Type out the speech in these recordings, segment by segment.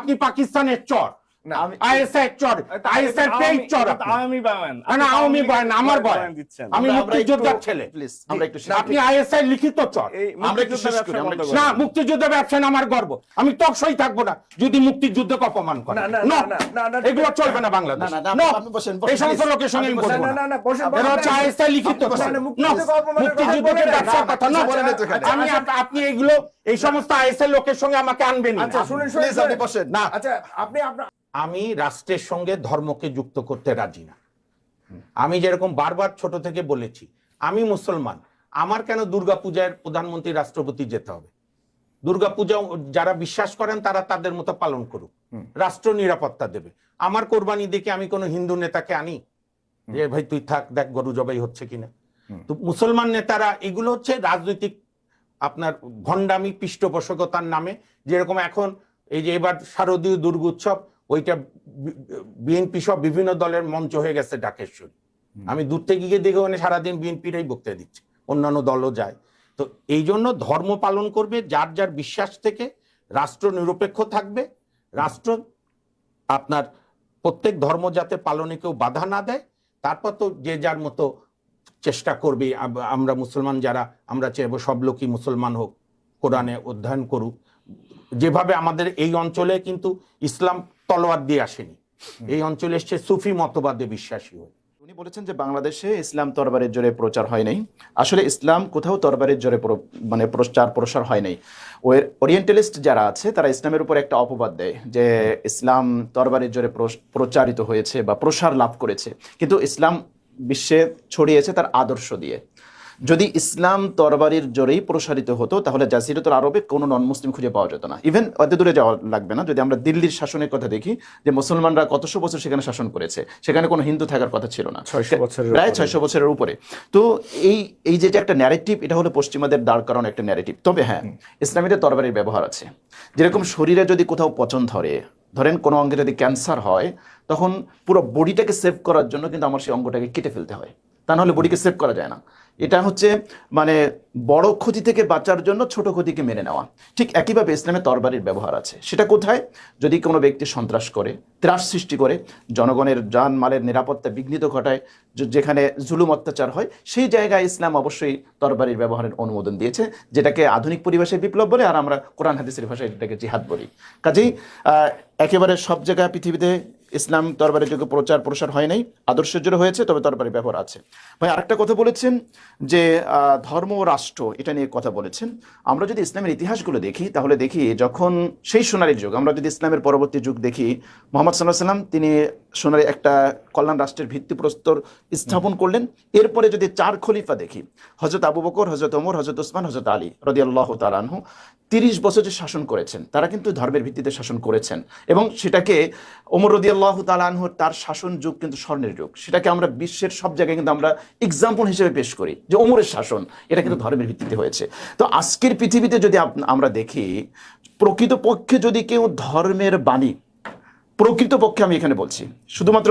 আপনি পাকিস্তানের চর। মুক্তিযোদ্ধা শেষ করি, ব্যবসা আমরা গর্ব। আমি টকসই থাকব না যদি মুক্তিযুদ্ধকে অপমান করে। এগুলো চলবে না বাংলাদেশ। এই সমস্ত। লোকের সঙ্গে লিখিত মুক্তিযুদ্ধকে ব্যবসার কথা না, এখানে। আমি আপনি এগুলো এই সমস্ত আইএসআই লোকের সঙ্গে আমাকে আনবেন আচ্ছা। না আচ্ছা আপনি আপনার আমি রাষ্ট্রের সঙ্গে ধর্মকে যুক্ত করতে রাজি না। আমি যেরকম বারবার ছোট থেকে বলেছি আমি মুসলমান আমার কেন দুর্গাপূজার প্রধানমন্ত্রী রাষ্ট্রপতি যেতে হবে? দুর্গাপূজা যারা বিশ্বাস করেন তারা তাদের মতো পালন করুক। রাষ্ট্র নিরাপত্তা দেবে। আমার কোরবানি দেখে আমি কোনো হিন্দু নেতাকে আনি? যে ভাই তুই থাক দেখ গরু জবাই হচ্ছে কিনা? তো মুসলমান নেতারা এগুলো হচ্ছে রাজনৈতিক আপনার ভণ্ডামি পৃষ্ঠপোষকতার নামে। যেরকম এখন এই যে এবার শারদীয় দুর্গোৎসব ওইটা বিএনপি সব বিভিন্ন দলের মঞ্চ হয়ে গেছে ডাকেশ্বরী। আমি দূর থেকে গিয়ে দেখে ওখানে সারাদিন বিএনপিরাই বক্তৃতা দিচ্ছে। অন্যান্য দলও যায়। তো এই জন্য ধর্ম পালন করবে যার যার বিশ্বাস থেকে রাষ্ট্র নিরপেক্ষ থাকবে। রাষ্ট্র আপনার প্রত্যেক ধর্ম যাতে পালনে কেউ বাধা না দেয় তারপর তো যে যার মতো চেষ্টা করবে। আমরা মুসলমান যারা আমরা চাইব সব লোকই মুসলমান হোক কোরআনে অধ্যয়ন করুক। যেভাবে আমাদের এই অঞ্চলে কিন্তু ইসলাম তলোয়ার দিয়ে আসেনি। এই অঞ্চলে এসছে সুফি মতবাদে বিশ্বাসী হয়ে। উনি বলেছেন যে বাংলাদেশে ইসলাম তরবারের জোরে প্রচার হয় নাই। আসলে ইসলাম কোথাও তরবারের জোরে মানে প্রচার, প্রসার হয় নাই। ওর ওরিয়েন্টালিস্ট যারা আছে, তারা ইসলামের উপর একটা অপবাদ দেয় যে ইসলাম তরবারের জোরে প্রচারিত হয়েছে বা প্রসার লাভ করেছে। কিন্তু ইসলাম বিশ্বে ছড়িয়েছে তার আদর্শ দিয়ে। যদি ইসলাম তরবারির জোরেই প্রসারিত হতো তাহলে জাসিরতুল আরবে কোনো নন মুসলিম খুঁজে পাওয়া যেত না। ইভেন অত দূরে যাওয়া লাগবে না। যদি আমরা দিল্লির শাসনের কথা দেখি যে মুসলমানরা কতশো বছর সেখানে শাসন করেছে সেখানে কোনো হিন্দু থাকার কথা ছিল না। 600 বছরের প্রায়। ছয়শো বছরের উপরে। তো এই এই যে একটা ন্যারেটিভ এটা হলো পশ্চিমাদের দাঁড় করানো একটা ন্যারেটিভ তবে হ্যাঁ ইসলামীদের তরবারির ব্যবহার আছে। যেরকম শরীরে যদি কোথাও পচন ধরে ধরেন কোনো অঙ্গে যদি ক্যান্সার হয় তখন পুরো বডিটাকে সেভ করার জন্য কিন্তু আমার সেই অঙ্গটাকে কেটে ফেলতে হয়। তা নাহলে বডিকে সেভ করা যায় না। এটা হচ্ছে মানে বড় ক্ষতি থেকে বাঁচার জন্য ছোট ক্ষতিকে মেনে নেওয়া। ঠিক একইভাবে ইসলামে তরবারির ব্যবহার আছে। সেটা কোথায়? যদি কোনো ব্যক্তি সন্ত্রাস করে, ত্রাস সৃষ্টি করে, জনগণের যান মালের নিরাপত্তা বিঘ্নিত ঘটায় যেখানে জুলুম অত্যাচার হয়, সেই জায়গায় ইসলাম অবশ্যই তরবারির ব্যবহারের অনুমোদন দিয়েছে, যেটাকে আধুনিক পরিভাষায় বিপ্লব বলে, আর আমরা কোরআন, হাদিসের ভাষায় এটাকে জিহাদ বলি। কাজেই একেবারে সব জায়গায় পৃথিবীতে ইসলাম দরবারে যোগ্য প্রচার প্রসার হয় নাই, আদর্শ জোরে হয়েছে, তবে তরবারি ব্যবহার আছে। ভাই, আরেকটা কথা বলেছেন যে ধর্ম ও রাষ্ট্র, এটা নিয়ে কথা বলেছেন। আমরা যদি ইসলামের ইতিহাসগুলো দেখি, তাহলে দেখি যখন সেই সোনালী যুগ, আমরা যদি ইসলামের পরবর্তী যুগ দেখি, মোহাম্মদ সাল্লাহ সাল্লাম তিনি সোনালী একটা কল্যাণ রাষ্ট্রের ভিত্তিপ্রস্তর স্থাপন করলেন। এরপরে যদি চার খলিফা দেখি হজরত আবু বকর হজরত ওমর হজরত ওসমান হজরত আলী রদিয়াল্লাহ তালানহু তিরিশ বছর যে শাসন করেছেন, তারা কিন্তু ধর্মের ভিত্তিতে শাসন করেছেন এবং সেটাকে ওমর রদিয়াল্লাহ তালানহুর তার শাসন যুগ কিন্তু স্বর্ণের যুগ। সেটাকে আমরা বিশ্বের সব জায়গায় কিন্তু আমরা এক্সাম্পল হিসেবে পেশ করি যে ওমরের শাসন, এটা কিন্তু ধর্মের ভিত্তিতে হয়েছে। তো আজকের পৃথিবীতে যদি আমরা দেখি, প্রকৃতপক্ষে যদি কেউ ধর্মের বাণী প্রকৃতপক্ষে আমি এখানে বলছি, শুধুমাত্র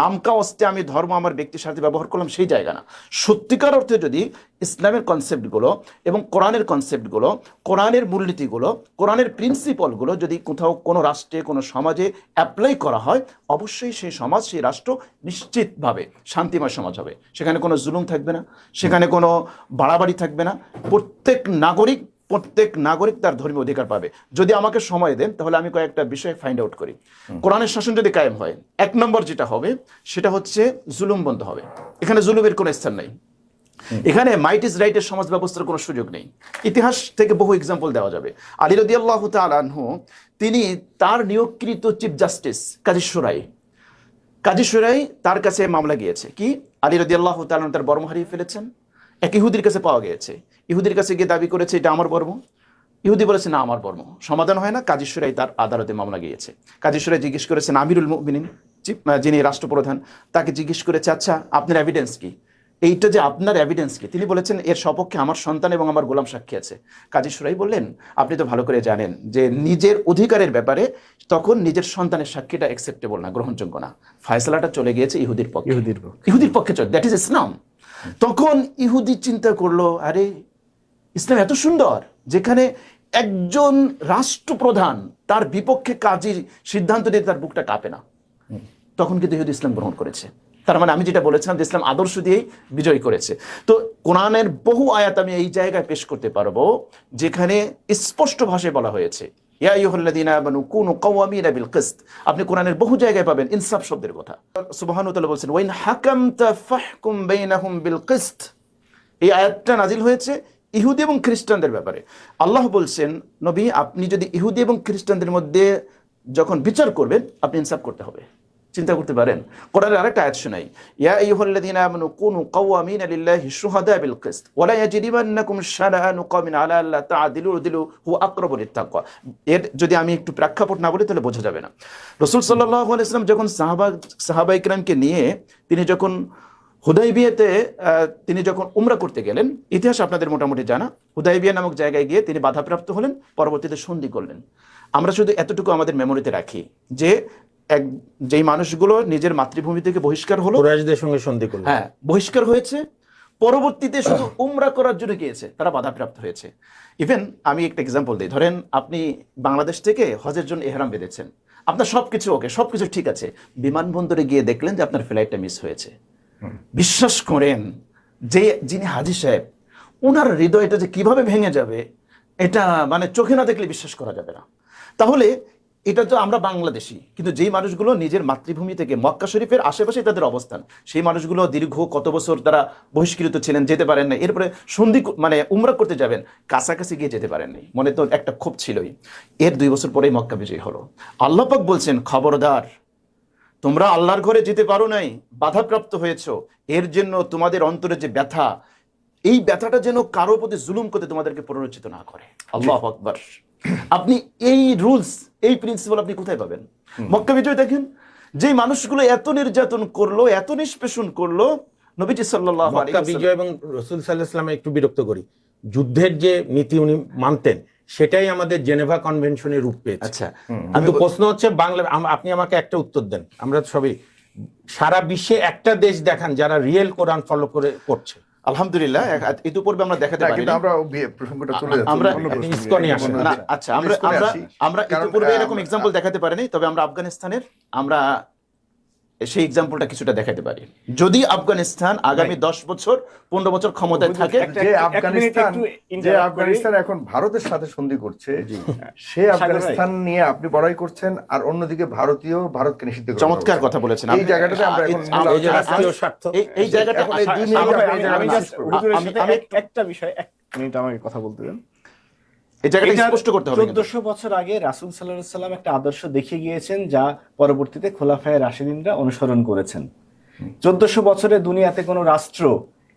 নামকা অস্তে আমি ধর্ম আমার ব্যক্তির সাথে ব্যবহার করলাম সেই জায়গা না। সত্যিকার অর্থে যদি ইসলামের কনসেপ্টগুলো এবং কোরআনের কনসেপ্টগুলো কোরআনের মূলনীতিগুলো, কোরআনের প্রিন্সিপালগুলো যদি কোথাও কোনো রাষ্ট্রে, কোনো সমাজে অ্যাপ্লাই করা হয়, অবশ্যই সেই সমাজ, সেই রাষ্ট্র নিশ্চিতভাবে শান্তিময় সমাজ হবে। সেখানে কোনো জুলুম থাকবে না, সেখানে কোনো বাড়াবাড়ি থাকবে না। প্রত্যেক নাগরিক প্রত্যেক নাগরিক তার ধর্মীয় অধিকার পাবে। যদি আমাকে সময় দেন তাহলে আমি কয়েকটা বিষয় ফাইন্ড আউট করি। কোরআনের শাসন যদি কায়েম হয় এক নম্বর যেটা হবে সেটা হচ্ছে জুলুম বন্ধ হবে। এখানে জুলুমের কোনো স্থান নেই। এখানে মাইট ইজ রাইটের সমাজ ব্যবস্থার কোনো সুযোগ নেই। ইতিহাস থেকে বহু এক্সাম্পল দেওয়া যাবে। আলী রদি আল্লাহ আনহু তিনি তার নিয়োগকৃত চিফ জাস্টিস কাজী সুরাই। কাজী সুরাই তার কাছে মামলা গিয়েছে। কি? আলী রদি আল্লাহ তার বর্ম হারিয়ে ফেলেছেন। এক ইহুদির কাছে পাওয়া গিয়েছে। ইহুদির কাছে গিয়ে দাবি করেছে এটা আমার বর্ম। ইহুদি বলেছে না আমার বর্ম। সমাধান হয় না কাজী সুরাই তার আদালতে মামলা গিয়েছে। কাজী সুরাই জিজ্ঞেস করেছেন আমিরুল মুমিনিন যিনি রাষ্ট্রপ্রধান তাকে জিজ্ঞেস করেছে আচ্ছা আপনার এভিডেন্স কি? এইটা যে আপনার এভিডেন্স কি? তিনি বলেছেন এর সপক্ষে আমার সন্তান এবং আমার গোলাম সাক্ষী আছে। কাজী সুরাই বললেন আপনি তো ভালো করে জানেন যে নিজের অধিকারের ব্যাপারে তখন নিজের সন্তানের সাক্ষীটা অ্যাকসেপ্টেবল না গ্রহণযোগ্য না। ফয়সালাটা চলে গিয়েছে ইহুদির পক্ষে। ইহুদির পক্ষে। ইহুদির পক্ষে চলে দ্যাট ইজ ইসলাম তখন ইহুদি চিন্তা করল, আরে, ইসলাম এত সুন্দর, যেখানে একজন রাষ্ট্রপ্রধান তার বিপক্ষে কাজের সিদ্ধান্ত নিয়ে তার বুকটা কাঁপে না। তখন কিন্তু ইহুদি ইসলাম গ্রহণ করেছে। তার মানে আমি যেটা বলেছিলাম যে ইসলাম আদর্শ দিয়েই বিজয় করেছে। তো কোরআনের বহু আয়াত আমি এই জায়গায় পেশ করতে পারব, যেখানে স্পষ্ট ভাষায় বলা হয়েছে ইয়া কোন আপনি কোরআনের বহু জায়গায় পাবেন ইনসাফ শব্দের কথা। বলছেন, ওয়াইন ফাহকুম এই আয়াতটা নাজিল হয়েছে ইহুদি এবং খ্রিস্টানদের ব্যাপারে। আল্লাহ বলছেন, নবী, আপনি যদি ইহুদি এবং খ্রিস্টানদের মধ্যে যখন বিচার করবেন, আপনি ইনসাফ করতে হবে। চিন্তা করতে পারেন। কোরআনের আরেকটা আয়াত শোনাই। ইয়া আইয়ুহাল্লাযীনা আমানু কুনু কাওয়ামিনা লিল্লাহি শুহাদা বিল কিসত ওয়া লা ইয়াজরিমান্নাকুম শানাআনু কওমিন আলা আল্লা তা'দিলু দিলু হুয়া আকরাবু লিত্তাকওয়া। এর যদি আমি একটু প্রেক্ষাপট না বলি তাহলে বোঝা যাবে না। রাসূল সাল্লাল্লাহু আলাইহি ওয়াসাল্লাম যখন সাহাবা সাহাবা ইকরামকে নিয়ে তিনি যখন হুদাইবিয়াতে তিনি যখন উমরা করতে গেলেন, ইতিহাস আপনাদের মোটামুটি জানা। হুদাইবিয়া নামক জায়গায় গিয়ে তিনি বাধাপ্রাপ্ত হলেন, পরবর্তীতে সন্ধি করলেন। আমরা শুধু এতটুকু আমাদের মেমোরিতে রাখি যে এক যেই মানুষগুলো নিজের মাতৃভূমি থেকে বহিষ্কার হলো কুরাইশদের সঙ্গে সন্ধি করলেন হ্যাঁ বহিষ্কার হয়েছে। পরবর্তীতে শুধু উমরা করার জন্য গিয়েছে তারা বাধাপ্রাপ্ত হয়েছে। ইভেন আমি একটা এক্সাম্পল দিই ধরেন আপনি বাংলাদেশ থেকে হজের জন্য এহরাম বেঁধেছেন। আপনার সবকিছু ওকে সবকিছু ঠিক আছে। বিমানবন্দরে গিয়ে দেখলেন যে আপনার ফ্লাইটটা মিস হয়েছে। বিশ্বাস করেন যে যিনি হাজি সাহেব ওনার হৃদয়টা যে কীভাবে ভেঙে যাবে এটা মানে চোখে না দেখলে বিশ্বাস করা যাবে না। তাহলে এটা তো আমরা বাংলাদেশি কিন্তু যেই মানুষগুলো নিজের মাতৃভূমি থেকে মক্কা শরীফের আশেপাশে তাদের অবস্থান সেই মানুষগুলো দীর্ঘ কত বছর তারা বহিষ্কৃত ছিলেন যেতে পারেন না এরপরে সন্ধি মানে উমরা করতে যাবেন কাছাকাছি গিয়ে যেতে পারেন নাই মনে তো একটা ক্ষোভ ছিলই। এর দুই বছর পরেই মক্কা বিজয়ী হলো। আল্লাপাক বলছেন খবরদার তোমরা আল্লাহর ঘরে যেতে পারো নাই বাধাপ্রাপ্ত হয়েছো এর জন্য তোমাদের অন্তরে যে ব্যথা এই ব্যথাটা যেন কারও প্রতি জুলুম করতে তোমাদেরকে প্ররোচিত না করে। আল্লাহ আকবার। আপনি এই রুলস এই প্রিন্সিপাল আপনি কোথায় পাবেন? মক্কা বিজয় দেখেন যে মানুষগুলো এত নির্যাতন করল এত নিষ্পেষণ করল নবীজি মক্কা বিজয় এবং রসুল সাল্লাহ একটু বিরক্ত করি। যুদ্ধের যে নীতি উনি মানতেন সেটাই আমাদের জেনেভা কনভেনশনে রূপ পেয়েছে। আচ্ছা কিন্তু প্রশ্ন হচ্ছে বাংলা আপনি আমাকে একটা উত্তর দেন। আমরা সবই সারা বিশ্বে একটা দেশ দেখান যারা রিয়েল কোরআন ফলো করে করছে। আলহামদুলিল্লাহ ইতিপূর্বে আমরা দেখাতে পারি কিন্তু আমরা প্রসঙ্গটা চলে যাচ্ছি আমরা- ইসকনি। মনে না আচ্ছা আমরা আমরা আসি। আমরা ইতিপূর্বে এরকম এক্সাম্পল দেখাতে পারিনি তবে আমরা আফগানিস্তানের আমরা সেই এক্সাম্পলটা কিছুটা দেখাতে পারি। যদি আফগানিস্তান আগামী দশ বছর পনেরো বছর ক্ষমতায় থাকে যে আফগানিস্তান যে আফগানিস্তান এখন ভারতের সাথে সন্ধি করছে সে আফগানিস্তান নিয়ে আপনি বড়াই করছেন আর অন্যদিকে ভারতীয় ভারতকে নিষিদ্ধ চমৎকার কথা বলেছেন। এই জায়গাটাতে আমরা এখন এই- জায়গাটা আমি- একটা বিষয় এক মিনিট আমাকে কথা বলতে দেন। এই জায়গাটা স্পষ্ট করতে হবে কিন্তু। চোদ্দশো বছর আগে রাসুল সাল্লাহ সাল্লাম একটা আদর্শ দেখিয়ে গিয়েছেন যা পরবর্তীতে খোলাফায়ে রাশিদিনরা অনুসরণ করেছেন চোদ্দশো বছরে দুনিয়াতে কোনো রাষ্ট্র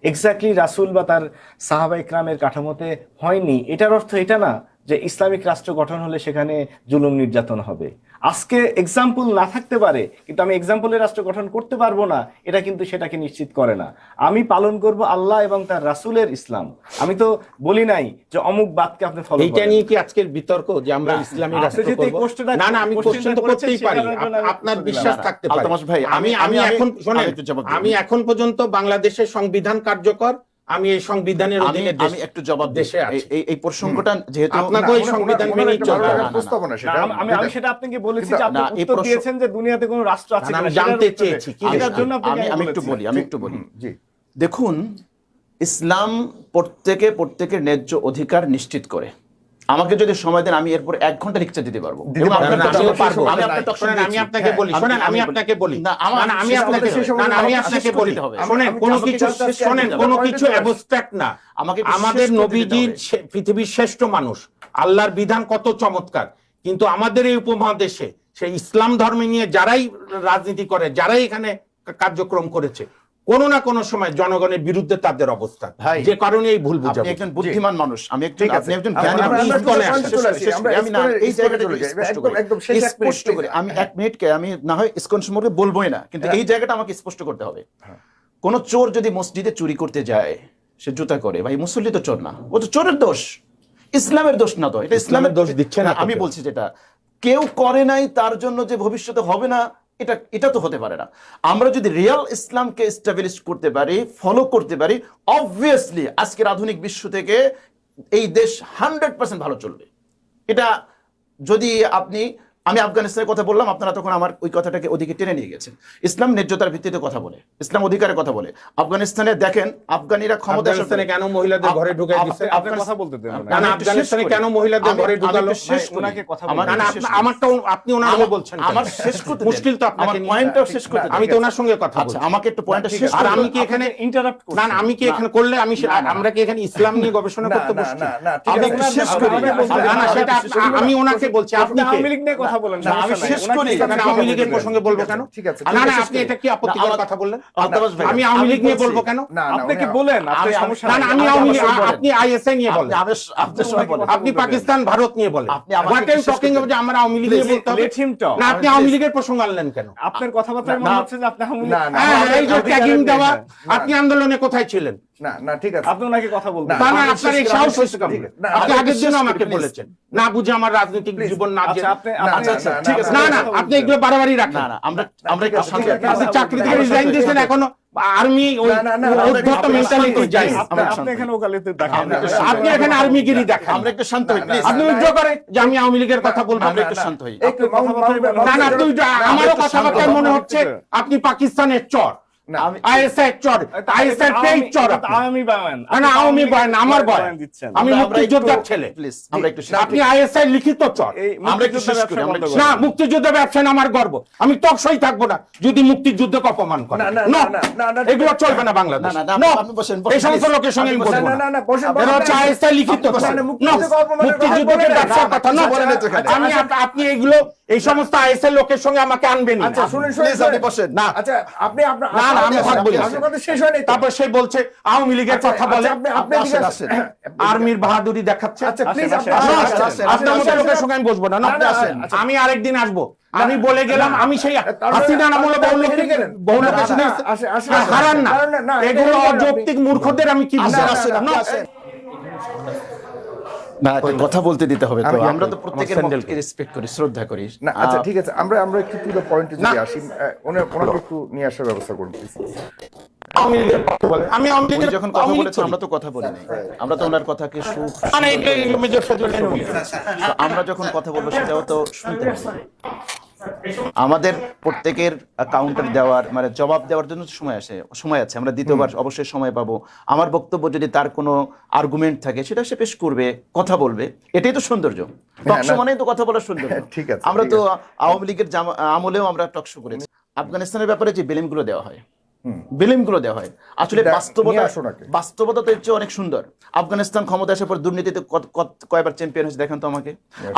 এক্স্যাক্টলি রাসূল বা তার সাহাবা ইকরামের কাঠামোতে হয়নি এটার অর্থ এটা না যে ইসলামিক রাষ্ট্র গঠন হলে সেখানে জুলুম নির্যাতন হবে। আজকে এক্সাম্পল না থাকতে পারে কিন্তু আমি এক্সাম্পলের রাষ্ট্র গঠন করতে পারব না এটা কিন্তু সেটাকে নিশ্চিত করে না। আমি পালন করব আল্লাহ এবং তার রাসুলের ইসলাম। আমি তো বলি নাই যে অমুক বাদকে আপনি ফলো এইটা নিয়ে কি আজকের বিতর্ক যে আমরা ইসলামী রাষ্ট্র করব? না না আমি কোশ্চেন তো করতেই পারি। আমি আপনার বিশ্বাস থাকতে পারে। ভাই, আমি আমি- এখন শোনেন দিই। আমি এখন পর্যন্ত বাংলাদেশের সংবিধান কার্যকর আমি এই সংবিধানের আমি অধীনে আমি একটু জবাব দেশে এই- প্রসঙ্গটা যেহেতু আপনাকে ওই সংবিধান মেনে চলতে প্রস্তাবনা সেটা আমি- আমি সেটা আপনাকে বলেছি যে আপনি উত্তর দিয়েছেন যে দুনিয়াতে কোনো রাষ্ট্র আছে না, আমি জানতে চেয়েছি, কি জন্য আমি আমি একটু বলি আমি একটু বলি। জি। দেখুন ইসলাম প্রত্যেকে প্রত্যেকের ন্যায্য অধিকার নিশ্চিত করে। আমাকে যদি সময় দেন আমি এরপর এক ঘণ্টা লেকচার দিতে পারব। আমি। আপনাকে বলি হ্যাঁ, শোনেন আমি- আমি আপনাকে বলি। আমি আপনাকে আমাদের শেষ না, না, আমি আপনাকে বলি। শোনেন কোনো কিছু শোনেন কোনো কিছু অ্যাবস্ট্রাক্ট না। আমাকে আমাদের নবীজির পৃথিবীর শ্রেষ্ঠ মানুষ আল্লাহর বিধান কত চমৎকার। কিন্তু আমাদের এই উপমহাদেশে সেই ইসলাম ধর্মে নিয়ে যারাই রাজনীতি করে যারাই এখানে কার্যক্রম করেছে কোনো না কোনো সময় জনগণের বিরুদ্ধে তাদের অবস্থান। যে কারণে এই ভুল আপনি বুঝাবো। একজন বুদ্ধিমান মানুষ আমি একজন আপনি একজন জ্ঞানী আমরা করি। আমি না এই জায়গাটা স্পষ্ট একদম- করি। এক মিনিট করে। আমি এক মিনিটকে আমি না হয় ইসকন সম্পর্কে বলবোই না কিন্তু এই জায়গাটা আমাকে স্পষ্ট করতে হবে। কোন চোর যদি মসজিদে চুরি করতে যায় সে জুতা করে। ভাই মুসল্লি তো চোর না। ও তো চোরের দোষ। ইসলামের দোষ না তো। এটা ইসলামের দোষ দিচ্ছে না আমি বলছি যেটা। কেউ করে নাই তার জন্য যে ভবিষ্যতে হবে না এটা এটা তো হতে পারে না। আমরা যদি রিয়াল ইসলামকে এস্টাবলিশ করতে পারি ফলো করতে পারি অবভিয়াসলি আজকের আধুনিক বিশ্ব থেকে এই দেশ হান্ড্রেড পার্সেন্ট ভালো চলবে। এটা যদি আপনি আমি আফগানিস্তানের কথা বললাম আপনারা তখন আমার ওই কথাটাকে ওদিকে টেনে নিয়ে গেছেন। ইসলাম ন্যায্যতার ভিত্তিতে কথা বলে ইসলাম অধিকারের কথা বলে। আফগানিস্তানে দেখেন আফগানিরা ক্ষমতা আফগানিস্তানে কেন মহিলাদের ঘরে ঢুকাই দিচ্ছে? আপনি কথা বলতে দেন না, না, আমি একটু শেষ আফগানিস্তানে কেন মহিলাদের ঘরে ঢুকালো? শেষ ওনাকে কথা আমার না না একটু শেষ আপনা- করি। আমারটা আপনি ওনার বলছেন আমার শেষ করতে মুশকিল তো আপনাকে পয়েন্টটাও শেষ করতে আমি তো ওনার সঙ্গে কথা আচ্ছা বলছি। আমাকে একটু পয়েন্টটা শেষ আর আমি কি এখানে ইন্টারাপ্ট না না আমি কি এখানে করলে আমি আমরা কি এখানে ইসলাম নিয়ে গবেষণা করতে বসছি? না, না না সেটা আমি ওনাকে বলছি আপনি কে? কথা বলেন না, আমি শেষ করি। না, আওয়ামী লীগের প্রসঙ্গে বলব কেন? ঠিক আছে, না না আপনি এটা কি আপত্তিকর কথা বললেন? আমি আওয়ামী লীগ নিয়ে বলব কেন? না, না, আপনি কি উনি- বলেন আপনার আমি- সমস্যা না আমি আওয়ামী লীগ আপনি আইএসআই নিয়ে বলেন। সময় বলেন। আপনি পাকিস্তান ভারত নিয়ে বলেন। আপনি হোয়াট টকিং করতে যে আমরা আওয়ামী লীগ নিয়ে বলতে হবে. না আপনি আওয়ামী লীগের প্রসঙ্গ আনলেন কেন? আপনার কথাবার্তায় মনে হচ্ছে যে আপনি আওয়ামী লীগ- না, হ্যাঁ আমাদের এই যে ট্যাগিং দেওয়া আপনি আন্দোলনে কোথায় ছিলেন? না না ঠিক আছে আপনি ওনাকে কথা বলবেন না না আপনার এই সাহস হয়েছে কেমন? আপনি আগের দিন আমাকে বলেছেন না বুঝে আমার রাজনৈতিক. জীবন না আচ্ছা আপনি না, আপনি না, না, ঠিক আছে, না, না আপনি এগুলো বাড়াবাড়ি রাখেন না না আমরা আমরা আছে, আপনি চাকরি থেকে রিজাইন দিয়েছেন এখনও আর্মি ওই মেন্টালিটি যায় আপনি এখানে ওকালতি দেখান আমরা একটু আপনি এখানে আর্মিগিরি দেখান আমরা একটু শান্ত হই প্লিজ আপনি উইথড্র করেন যে আমি আওয়ামী লীগের কথা বলব আমরা একটু শান্ত হই না না তুই আমারও কথাবার্তায় মনে হচ্ছে আপনি পাকিস্তানের চর আমার মুক্তিযোদ্ধা ব্যবসায় গর্ব। আমি থাকব না যদি মুক্তিযুদ্ধকে অপমান করে। না, না, No, না, না, না, এগুলো চলবে না বাংলাদেশ। এই সমস্ত লোকের সঙ্গে লিখিত। মুক্তিযুদ্ধকে না। ব্যবসার কথা আচ্ছা, না এখানে। আমি আপনি এগুলো এই সমস্ত আইএসআই লোকের সঙ্গে আমাকে আনবেন না আচ্ছা শুনুন Please, শুনুন। আপনি বসেন। না। আচ্ছা আপনি আপনার না, আমি শেষ হয়নি তারপর সে বলছে আওয়ামী লীগের আচ্ছা, কথা বলে আচ্ছা। আর্মির বাহাদুরি দেখাচ্ছে আচ্ছা প্লিজ আপনার মতো লোকের সঙ্গে আমি বসবো না। আচ্ছা। আমি আরেকদিন আসব আমি বলে গেলাম আমি সেই হাসিনা নামলে আপনি বহু আপনি লোকের হেরে গেলেন। বহু না, লোকের না, সঙ্গে না, আসেন, আসেন, হ্যাঁ, আসেন। হারান না এগুলো। অযৌক্তিক মূর্খদের আমি কি? আসেন, না। না কথা বলতে দিতে হবে তো। আমি- আমরা তো প্রত্যেকের মতকে রেসপেক্ট করি শ্রদ্ধা করি। না আচ্ছা ঠিক আছে আমরা আমরা একটু পুরো পয়েন্টে যদি আসি ওনার ওনাকে একটু নিয়ে আসার ব্যবস্থা করুন। আমি আওয়ামী যখন কথা করি। আমরা তো কথা বলি নাই। আমরা তো ওনার কথাকে সুখ। আমরা যখন কথা বলব সেটাও তো শুনতে হবে আমাদের প্রত্যেকের কাউন্টার দেওয়ার মানে জবাব দেওয়ার জন্য সময় আসে সময় আছে। আমরা দ্বিতীয়বার অবশ্যই সময় পাবো। আমার বক্তব্য যদি তার কোনো আর্গুমেন্ট থাকে সেটা সে পেশ করবে কথা বলবে। এটাই তো সৌন্দর্য। টকশো মানে মানেই তো কথা বলার সৌন্দর্য। ঠিক আছে, আমরা তো আওয়ামী লীগের আমলেও আমরা টকশো করেছি। আফগানিস্তানের ব্যাপারে যে বিলিমগুলো দেওয়া হয় বিলিমগুলো দেওয়া হয়। আসলে বাস্তবতা? বাস্তবতা তো এর চেয়ে অনেক সুন্দর। আফগানিস্তান ক্ষমতা আসার পর দুর্নীতিতে কয়বার চ্যাম্পিয়ন হয়েছে দেখেন তো আমাকে।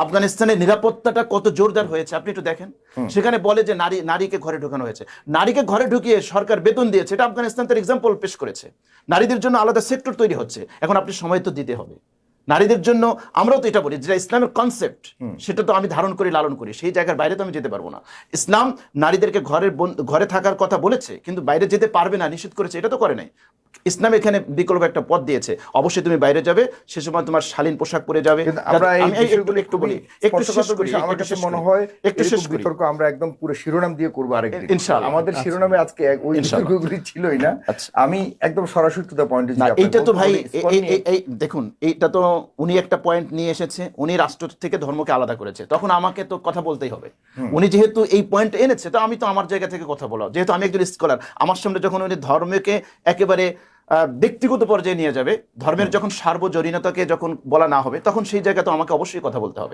আফগানিস্তানের নিরাপত্তাটা কত জোরদার হয়েছে আপনি একটু দেখেন। সেখানে বলে যে নারী নারীকে ঘরে ঢোকানো হয়েছে। নারীকে ঘরে ঢুকিয়ে সরকার বেতন দিয়েছে এটা আফগানিস্তান তার এক্সাম্পল পেশ করেছে। নারীদের জন্য আলাদা সেক্টর তৈরি হচ্ছে। এখন আপনি সময় তো দিতে হবে। নারীদের জন্য আমরাও তো এটা বলি যেটা ইসলামের কনসেপ্ট সেটা তো আমি ধারণ করি লালন করি। সেই জায়গার বাইরে তো আমি যেতে পারব না। ইসলাম নারীদেরকে ঘরের ঘরে থাকার কথা বলেছে কিন্তু বাইরে যেতে পারবে না নিষেধ করেছে এটা তো করে নাই। ইসলাম এখানে বিকল্প একটা পথ দিয়েছে। অবশ্যই তুমি বাইরে যাবে সে সময় তোমার শালীন পোশাক পরে যাবে। আমরা এই আমি এই একটু বলি একটু শেষ করি আমার কাছে মনে হয় একটু শেষ বিতর্ক আমরা একদম পুরো শিরোনাম দিয়ে করব আরেকদিন। ইনশাআল্লাহ। আমাদের শিরোনামে আজকে ওই। বিতর্কগুলি ছিলই না। আচ্ছা। আমি একদম সরাসরি টু দ্য পয়েন্টে তো ভাই এই দেখুন এইটা তো উনি একটা পয়েন্ট নিয়ে এসেছে উনি রাষ্ট্র থেকে ধর্মকে আলাদা করেছে। তখন আমাকে তো কথা বলতেই হবে। উনি যেহেতু এই পয়েন্ট এনেছে তো আমি তো আমার জায়গা থেকে কথা বলা যেহেতু আমি একজন স্কলার আমার সামনে যখন উনি ধর্মকে একেবারে ব্যক্তিগত পর্যায়ে নিয়ে যাবে ধর্মের যখন সার্বজনীনতাকে যখন বলা না হবে তখন সেই জায়গা তো আমাকে অবশ্যই কথা বলতে হবে।